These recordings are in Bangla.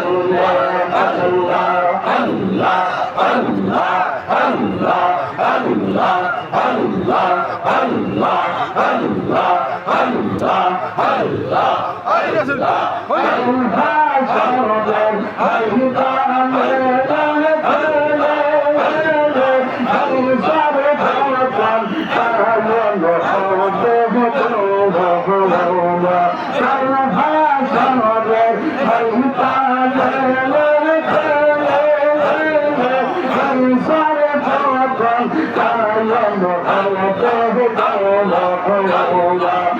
আল্লাহ। مولا مولا مولا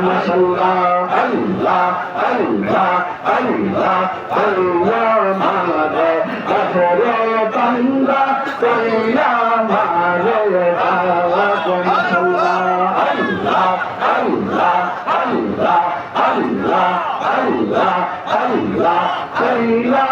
মাশাল্লাহ আল্লাহ আল্লাহ আল্লাহ আল্লাহ মারা আখরে বান্দা কইরা মারে আল্লাহ মাশাল্লাহ আল্লাহ আল্লাহ আল্লাহ আল্লাহ আল্লাহ আল্লাহ কইরা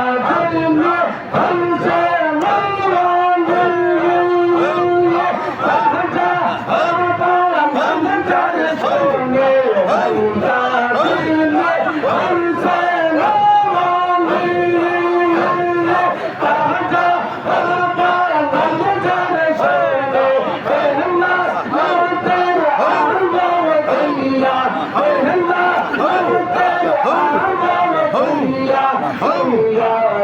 Oh,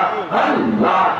Allah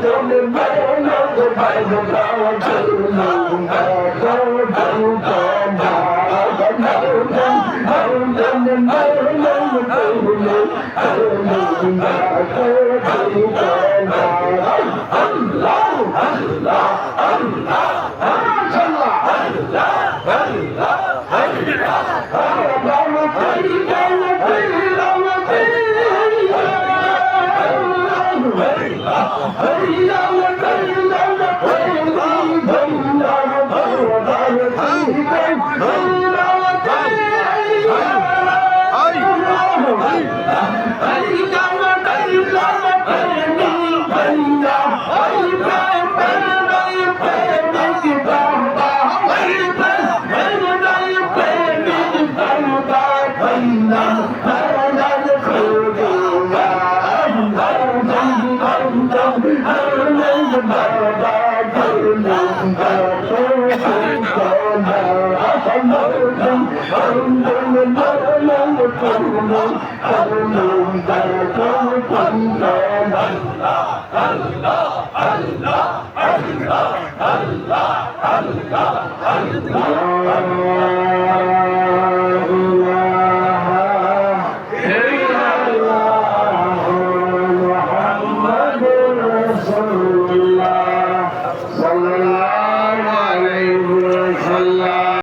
Don't let me know the Bible, now I'm telling you, now Hurry up! Allah